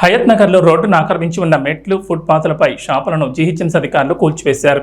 హయత్ నగర్లో రోడ్డును ఆక్రమించి ఉన్న మెట్లు ఫుట్పాత్లపై షాపులను జీహెచ్ఎంసీ అధికారులు కూల్చివేశారు.